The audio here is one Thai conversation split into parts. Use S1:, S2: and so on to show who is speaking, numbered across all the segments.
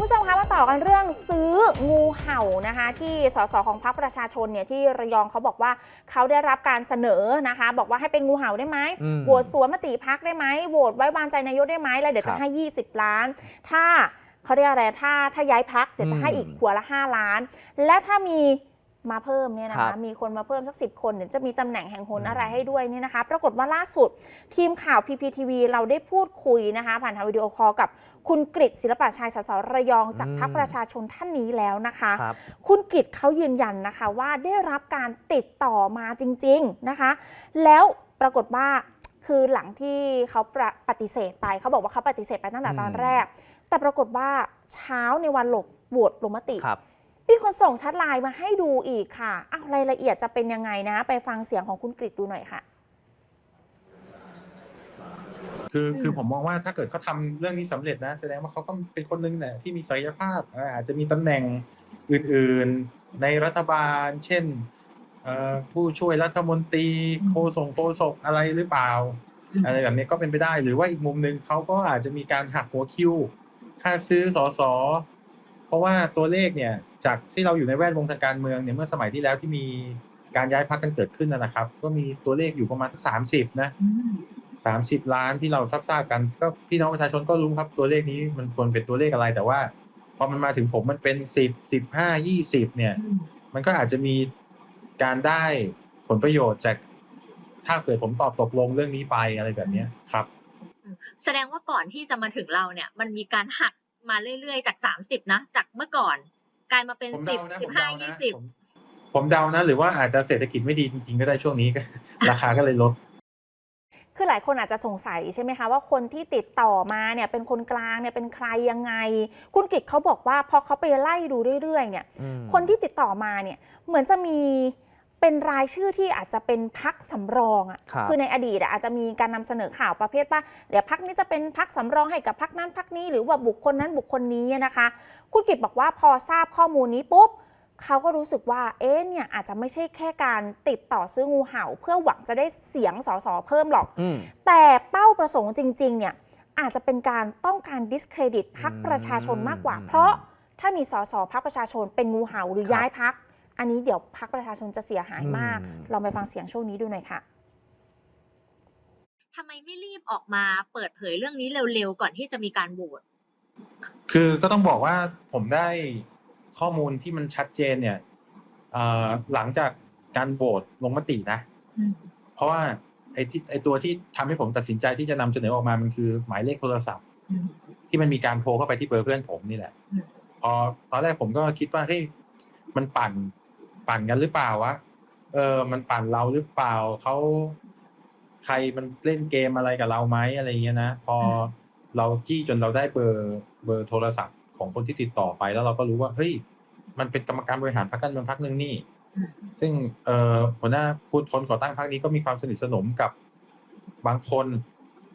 S1: คุณผู้ชมคะมาต่อกันเรื่องซื้องูเห่านะคะ ที่สสของพรรคประชาชนเนี่ยที่ระยองเขาบอกว่าเขาได้รับการเสนอนะคะ บอกว่าให้เป็นงูเห่าได้ไหม
S2: อืม
S1: โหวตสวนมติพักได้ไหมโหวตไว้วางใจนายกได้ไหมแล้วเดี๋ยว
S2: ครั
S1: จะ
S2: บ
S1: ให้ 20 ล้าน ถ้าเขาเรียกอะไรถ้าถ้าย้ายพักเดี๋ยวจะให้
S2: อืม
S1: อีกหัวละ 5 ล้าน และถ้ามี มาเพิ่มเนี่ยนะ
S2: ครั
S1: คะ
S2: บ
S1: มีคนมาเพิ่มสักสิคนเดี๋ยวจะมีตำแหน่งแห่งหน
S2: อืม
S1: อะไรให้ด้วยเนี่ยนะคะปรากฏว่าล่าสุดทีมข่าว PPTV เราได้พูดคุยนะคะ ผ่านทางวิดีโอคอลกับคุณกฤษศิลปะชัยสสระยองจากพรรคประชาชนท่านนี้แล้วนะคะ
S2: ครับ
S1: คุณกฤษเขายืนยันนะคะว่าได้รับการติดต่อมาจริง ๆนะคะ แล้วปรากฏว่าคือหลังที่เขาประปฏิเสธไปเขาบอกว่าเขาปฏิเสธไปตั้งแต่ตอน
S2: อืม
S1: แรก แต่ปรากฏว่าเช้าในวันหลบโหวตลงมติ
S2: ครับ
S1: มีคนส่งแชัดไลน์มาให้ดูอีกค่ะอ้าวรายละเอียดจะเป็นยังไงนะ ไปฟังเสียงของคุณกฤษดูหน่อยค่ะ
S3: คือคือผมมองว่าถ้าเกิดเขาทำเรื่องนี้สำเร็จนะ แสดงว่าเขาก็เป็นคนหนึงเนี่ยที่มีศักยภาพอ่าอาจจะมีตำแหน่งอื่นๆในรัฐบาล เช่นเอ่อผู้ช่วยรัฐมนตรีโฆษกโฆษกอะไรหรือเปล่า อะไรแบบนี้ก็เป็นไปได้หรือว่าอีกมุมหนึ่งเขาก็อาจจะมีการหักหัวคิว ค่าซื้อสอสอเพราะว่าตัวเลขเนี่ย จากที่เราอยู่ในแวดวงทางการเมืองเนี่ยเมื่อสมัยที่แล้วที่มีการย้ายพักกันเกิดขึ้นนะนะครับ ก็มีตัวเลขอยู่ประมาณสักสามสิบนะสามสิบล้านที่เราทราบทราบกัน ก็พี่น้องประชาชนก็รู้ครับตัวเลขนี้มันควรเป็นตัวเลขอะไรแต่ว่าพอมันมาถึงผมมันเป็นสิบสิบห้ายี่สิบเนี่ย มันก็อาจจะมีการได้ผลประโยชน์จากถ้าเกิดผมตอบตกลงเรื่องนี้ไปอะไรแบบเนี้ยครับ
S4: แสดงว่าก่อนที่จะมาถึงเราเนี่ย มันมีการหักมาเรื่อยๆ จากสามสิบนะ จากเมื่อก่อน กลายมาเป็น
S3: ผม
S4: สิบ
S3: เดานะ
S4: สิ
S3: ผ
S4: บ
S3: ม
S4: ห้า
S3: เดานะ
S4: ยี่สิบ
S3: ผมผมเดานะ หรือว่าอาจจะเศรษฐกิจไม่ดีจริงๆก็ได้ช่วงนี้ก็ ราคาก็เลยลด
S1: คือหลายคนอาจจะสงสัยใช่ไหมคะว่าคนที่ติดต่อมาเนี่ยเป็นคนกลางเนี่ยเป็นใครยังไง คุณกฤษเขาบอกว่าพอเขาไปไล่ดูเรื่อยๆเนี่ย
S2: อืม
S1: คนที่ติดต่อมาเนี่ยเหมือนจะมี เป็นรายชื่อที่อาจจะเป็นพักสำรองอะ
S2: ครับ
S1: คือในอดีตอะอาจจะมีการนำเสนอข่าวประเภทว่าเดี๋ยวพักนี้จะเป็นพักสำรองให้กับพักนั้นพักนี้หรือว่าบุคคลนั้นบุคคลนี้นะคะ คุณกิตบอกว่าพอทราบข้อมูลนี้ปุ๊บเขาก็รู้สึกว่าเอ๊ะเนี่ยอาจจะไม่ใช่แค่การติดต่อซื้องูเห่า เพื่อหวังจะได้เสียงสสเพิ่มหรอก
S2: อืม
S1: แต่เป้าประสงค์จริง ๆ เนี่ย อาจจะเป็นการต้องการ discredit พักประชาชนมากกว่า
S2: อืม
S1: เพราะถ้ามีสสพักประชาชนเป็นงูเห่าหรือ
S2: ครับ
S1: ย้ายพัก อันนี้เดี๋ยวพักประชาชนจะเสียหายมาก
S2: อืม
S1: ลองไปฟังเสียงช่วงนี้ดูหน่อยค่ะ
S4: ทำไมไม่รีบออกมาเปิดเผยเรื่องนี้เร็วๆก่อนที่จะมีการโหวต
S3: คือก็ต้องบอกว่าผมได้ข้อมูลที่มันชัดเจนเนี่ยเอ่อหลังจากการโหวตลงมตินะ เพราะว่าไอ้ที่ไอ้ตัวที่ทำให้ผมตัดสินใจที่จะนำเสนอออกมามันคือหมายเลขโทรศัพท์ ที่มันมีการโทรเข้าไปที่เบอร์เพื่อนผมนี่แหละ
S4: อืม
S3: พอตอนแรกผมก็คิดว่าเฮ้ยมันปั่น ปั่นกันหรือเปล่าวะ เออ มันปั่นเราหรือเปล่าเขาใครมันเล่นเกมอะไรกับเราไหมอะไรเงี้ยนะพอเราจี้จนเราได้เบอร์เบอร์โทรศัพท์ของคนที่ติดต่อไปแล้วเราก็รู้ว่าเฮ้ยมันเป็นกรรมการบริหารพรรคการเมืองพรรคหนึ่งนี่ ซึ่งเอ่อหัวหน้าผู้คนก่อตั้งพรรคนี้ก็มีความสนิทสนมกับบางคน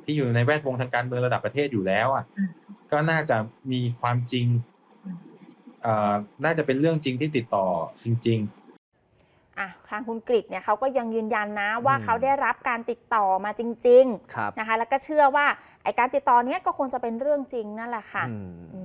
S3: ที่อยู่ในแวดวงทางการเมืองระดับประเทศอยู่แล้วอะ
S4: อืม
S3: ก็น่าจะมีความจริงเอ่อน่าจะเป็นเรื่องจริงที่ติดต่อจริงๆ
S1: อะทางคุณกฤษเนี่ยเขาก็ยังยืนยันนะว่า
S2: อืม
S1: เขาได้รับการติดต่อมาจริง
S2: ครับ
S1: ๆนะคะแล้วก็เชื่อว่าไอการติดต่อเนี้ยก็คงจะเป็นเรื่องจริงนั่นแหละค่ะ
S2: อืม
S1: อืม